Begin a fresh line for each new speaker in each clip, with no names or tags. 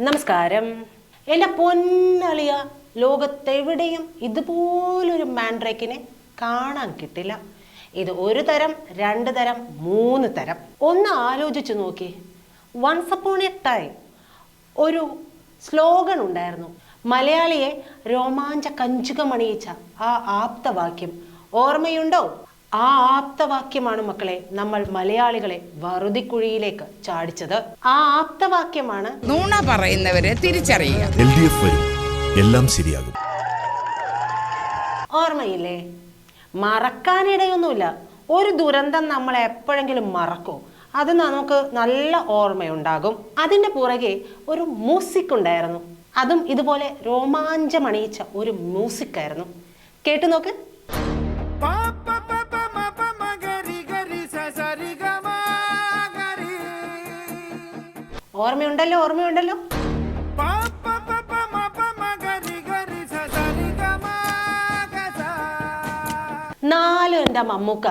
നമസ്കാരം. എന്റെ പൊന്നളിയ ലോകത്തെവിടെയും ഇതുപോലൊരു മാൻഡ്രേക്കിനെ കാണാൻ കിട്ടില്ല. ഇത് ഒരു തരം രണ്ട് തരം മൂന്ന് തരം. ഒന്ന് ആലോചിച്ചു നോക്കി. വൺസ് അപ്പോൺ എ ടൈം ഒരു സ്ലോഗൻ ഉണ്ടായിരുന്നു. മലയാളിയെ രോമാഞ്ച കഞ്ചുകമണിയിച്ച ആ ആപ്തവാക്യം ഓർമ്മയുണ്ടോ? ആ ആപ്തവാക്യമാണ് മക്കളെ നമ്മൾ മലയാളികളെ വറുതിക്കുഴിയിലേക്ക് ചാടിച്ചത്. ആ ആപ്തവാക്യമാണ്
നൂണ പറയുന്നവരെ തിരിച്ചറിയുക.
എൽ ഡി എഫ് വരും. എല്ലാം ശരിയാകും.
ഓർമ്മയില്ലേ? മറക്കാനിടയൊന്നുമില്ല. ഒരു ദുരന്തം നമ്മൾ എപ്പോഴെങ്കിലും മറക്കും. അത് നമുക്ക് നല്ല ഓർമ്മയുണ്ടാകും. അതിന്റെ പുറകെ ഒരു മ്യൂസിക് ഉണ്ടായിരുന്നു അതും ഇതുപോലെ രോമാഞ്ചമണിയിച്ച ഒരു മ്യൂസിക് ആയിരുന്നു കേട്ടു നോക്ക്. ഓർമ്മയുണ്ടല്ലോ ഓർമ്മയുണ്ടല്ലോ. നാലും എന്റെ മമ്മൂക്ക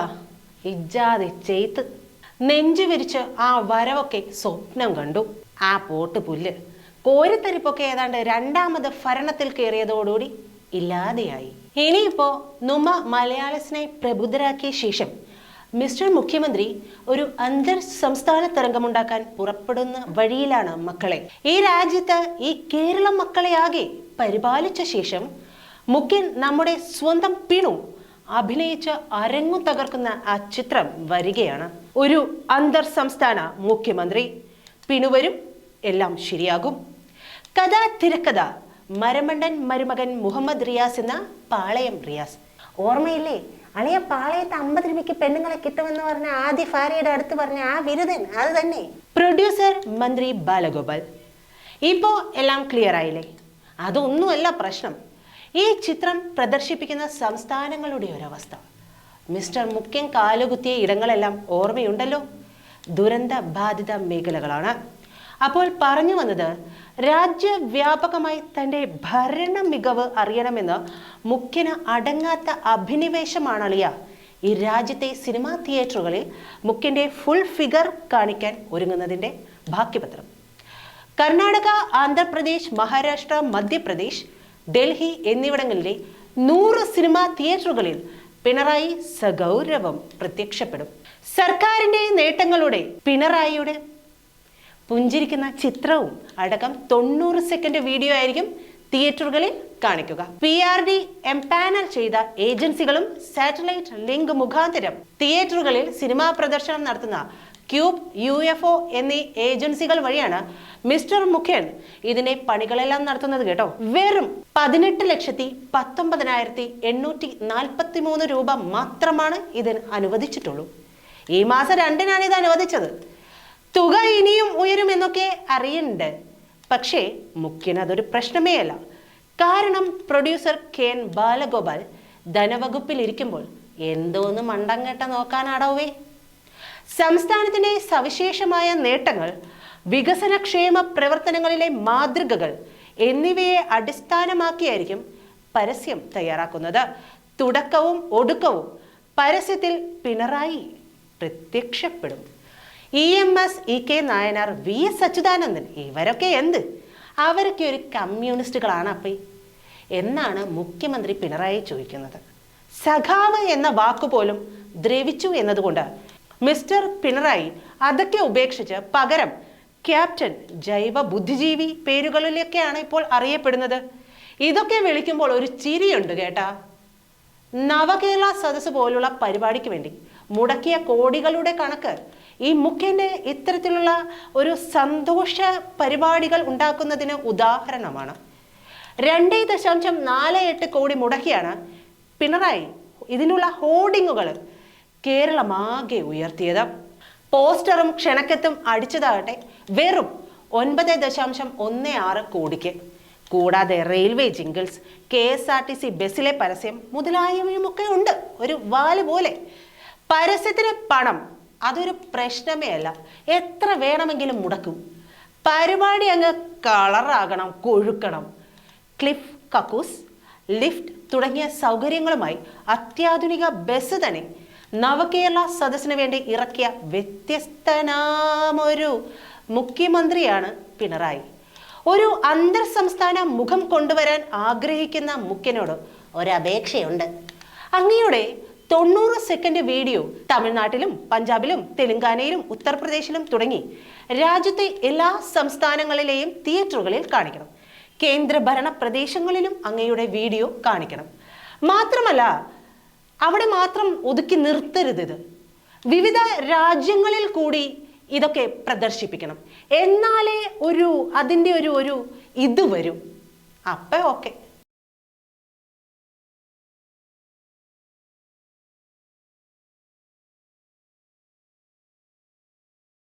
ഇജാതെ ചെയ്ത് നെഞ്ചു വിരിച്ച് ആ വരവൊക്കെ സ്വപ്നം കണ്ടു. ആ പോട്ട് പുല്ല് കോരിത്തരിപ്പൊക്കെ ഏതാണ്ട് രണ്ടാമത് ഭരണത്തിൽ കയറിയതോടുകൂടി ഇല്ലാതെയായി. ഇനിയിപ്പോ നുമ മലയാളസിനെ പ്രബുദ്ധരാക്കിയ ശേഷം മിസ്റ്റർ മുഖ്യമന്ത്രി ഒരു അന്തർ സംസ്ഥാന തരംഗമുണ്ടാക്കാൻ പുറപ്പെടുന്ന വഴിയിലാണ് മക്കളെ. ഈ രാജ്യത്ത് ഈ കേരളം മക്കളെ ആകെ പരിപാലിച്ച ശേഷം മുഖ്യൻ നമ്മുടെ സ്വന്തം പിണു അഭിനയിച്ച് അരങ്ങു തകർക്കുന്ന ആ ചിത്രം വരികയാണ്. ഒരു അന്തർ സംസ്ഥാന മുഖ്യമന്ത്രി പിണുവരും എല്ലാം ശരിയാകും. കഥ തിരക്കഥ മരമണ്ടൻ മരുമകൻ മുഹമ്മദ് റിയാസ് എന്ന പാളയം റിയാസ്. ഓർമ്മയില്ലേ? അളിയ പാളയത്ത് അമ്പത് രൂപയ്ക്ക് പെണ്ണുങ്ങളെ കിട്ടുമെന്ന് പറഞ്ഞ ആദ്യ ഫാരിയുടെ അടുത്ത് പറഞ്ഞ ആ ബിരുദൻ അത് തന്നെ. പ്രൊഡ്യൂസർ മന്ത്രി ബാലഗോപാൽ. ഇപ്പോ എല്ലാം ക്ലിയർ ആയില്ലേ? അതൊന്നുമല്ല പ്രശ്നം. ഈ ചിത്രം പ്രദർശിപ്പിക്കുന്ന സംസ്ഥാനങ്ങളുടെ ഒരവസ്ഥ. മിസ്റ്റർ മുഖ്യം കാലുകുത്തിയ ഇടങ്ങളെല്ലാം ഓർമ്മയുണ്ടല്ലോ. ദുരന്ത ബാധിത മേഖലകളാണ്. അപ്പോൾ പറഞ്ഞു വന്നത് രാജ്യവ്യാപകമായി തന്റെ ഭരണ മികവ് അറിയണമെന്ന് മുഖ്യന് അടങ്ങാത്ത അഭിനിവേശമാണ് അളിയ ഈ രാജ്യത്തെ സിനിമാ തിയേറ്ററുകളിൽ മുഖ്യന്റെ ഫുൾ ഫിഗർ കാണിക്കാൻ ഒരുങ്ങുന്നതിന്റെ ബാക്കിപത്രം കർണാടക ആന്ധ്രാപ്രദേശ് മഹാരാഷ്ട്ര മധ്യപ്രദേശ് ഡൽഹി എന്നിവിടങ്ങളിലെ നൂറ് സിനിമാ തിയേറ്ററുകളിൽ പിണറായി സഗൗരവം പ്രത്യക്ഷപ്പെടും. സർക്കാരിന്റെ നേട്ടങ്ങളുടെ പിണറായിയുടെ പുഞ്ചിരിക്കുന്ന ചിത്രവും അടക്കം തൊണ്ണൂറ് സെക്കൻഡ് വീഡിയോ ആയിരിക്കും തിയേറ്ററുകളിൽ കാണിക്കുക. പി ആർ ഡി എംപാനൽ ചെയ്ത ഏജൻസികളും സാറ്റലൈറ്റ് ലിങ്ക് മുഖാന്തരം തിയേറ്ററുകളിൽ സിനിമാ പ്രദർശനം നടത്തുന്ന ക്യൂബ് യു എഫ് ഒ എന്നീ ഏജൻസികൾ വഴിയാണ് മിസ്റ്റർ മുഖ്യൻ ഇതിന്റെ പണികളെല്ലാം നടത്തുന്നത് കേട്ടോ. വെറും പതിനെട്ട് ലക്ഷത്തി പത്തൊമ്പതിനായിരത്തി എണ്ണൂറ്റി നാൽപ്പത്തി മൂന്ന് രൂപ മാത്രമാണ് ഇതിന് അനുവദിച്ചിട്ടുള്ളൂ. ഈ മാസം രണ്ടിനാണ് ഇത് അനുവദിച്ചത്. തുക ഇനിയും ഉയരുമെന്നൊക്കെ അറിയുന്നുണ്ട് പക്ഷേ മുഖ്യന് അതൊരു പ്രശ്നമേ അല്ല. കാരണം പ്രൊഡ്യൂസർ കെ എൻ ബാലഗോപാൽ ധനവകുപ്പിൽ ഇരിക്കുമ്പോൾ എന്തോന്ന് മണ്ടങ്ങട്ട നോക്കാനാടോവേ? സംസ്ഥാനത്തിന്റെ സവിശേഷമായ നേട്ടങ്ങൾ വികസനക്ഷേമ പ്രവർത്തനങ്ങളിലെ മാതൃകകൾ എന്നിവയെ അടിസ്ഥാനമാക്കിയായിരിക്കും പരസ്യം തയ്യാറാക്കുന്നത്. തുടക്കവും ഒടുക്കവും പരസ്യത്തിൽ Pinarayi പ്രത്യക്ഷപ്പെടും. E M S E K Nayanar V S Achuthanandan ഇവരൊക്കെ എന്ത്? അവരൊക്കെ ഒരു കമ്മ്യൂണിസ്റ്റുകളാണ് അപ്പേ. എന്നാണ് മുഖ്യമന്ത്രി പിണറായി ചോദിക്കുന്നത്. സഖാവ് എന്ന വാക്കുപോലും ദ്രവിച്ചു എന്നതുകൊണ്ട് മിസ്റ്റർ പിണറായി അതൊക്കെ ഉപേക്ഷിച്ച് പകരം ക്യാപ്റ്റൻ ജൈവ ബുദ്ധിജീവി പേരുകളിലൊക്കെയാണ് ഇപ്പോൾ അറിയപ്പെടുന്നത്. ഇതൊക്കെ വിളിക്കുമ്പോൾ ഒരു ചിരിയുണ്ട് കേട്ടാ. നവകേരള സദസ് പോലുള്ള പരിപാടിക്ക് വേണ്ടി മുടക്കിയ കോടികളുടെ കണക്ക് ഈ മുഖ്യന്റെ ഇത്തരത്തിലുള്ള ഒരു സന്തോഷ പരിപാടികൾ ഉണ്ടാക്കുന്നതിന് ഉദാഹരണമാണ്. രണ്ടേ ദശാംശം നാല് എട്ട് കോടി മുടക്കിയാണ് പിണറായി ഇതിനുള്ള ഹോർഡിങ്ങുകൾ കേരളമാകെ ഉയർത്തിയത്. പോസ്റ്ററും ക്ഷണക്കത്തും അടിച്ചതാകട്ടെ വെറും ഒൻപത് ദശാംശം ഒന്ന് ആറ് കോടിക്ക്. കൂടാതെ railway jingles K S R T C ബസ്സിലെ പരസ്യം മുതലായവയുമൊക്കെ ഉണ്ട്. ഒരു വാൽ പോലെ പരസ്യത്തിന് പണം അതൊരു പ്രശ്നമേ അല്ല. എത്ര വേണമെങ്കിലും മുടക്കും. പരിപാടി അങ്ങ് കളറാകണം കൊഴുക്കണം. ക്ലിഫ് കക്കൂസ് ലിഫ്റ്റ് തുടങ്ങിയ സൗകര്യങ്ങളുമായി അത്യാധുനിക ബസ് തന്നെ നവകേരള സദസ്സിന് വേണ്ടി ഇറക്കിയ വ്യത്യസ്തനാമൊരു മുഖ്യമന്ത്രിയാണ് പിണറായി. ഒരു അന്തർ സംസ്ഥാന മുഖം കൊണ്ടുവരാൻ ആഗ്രഹിക്കുന്ന മുഖ്യനോട് ഒരപേക്ഷയുണ്ട്. അങ്ങയുടെ തൊണ്ണൂറ് സെക്കൻഡ് വീഡിയോ തമിഴ്നാട്ടിലും പഞ്ചാബിലും തെലുങ്കാനയിലും ഉത്തർപ്രദേശിലും തുടങ്ങി. രാജ്യത്തെ എല്ലാ സംസ്ഥാനങ്ങളിലെയും തിയേറ്ററുകളിൽ കാണിക്കണം. കേന്ദ്രഭരണ പ്രദേശങ്ങളിലും അങ്ങയുടെ വീഡിയോ കാണിക്കണം. മാത്രമല്ല അവിടെ മാത്രം ഒതുക്കി നിർത്തരുത്. ഇത് വിവിധ രാജ്യങ്ങളിൽ കൂടി ഇതൊക്കെ പ്രദർശിപ്പിക്കണം. എന്നാലേ ഒരു അതിന്റെ ഒരു ഒരു ഇത് വരും. അപ്പം ഓക്കെ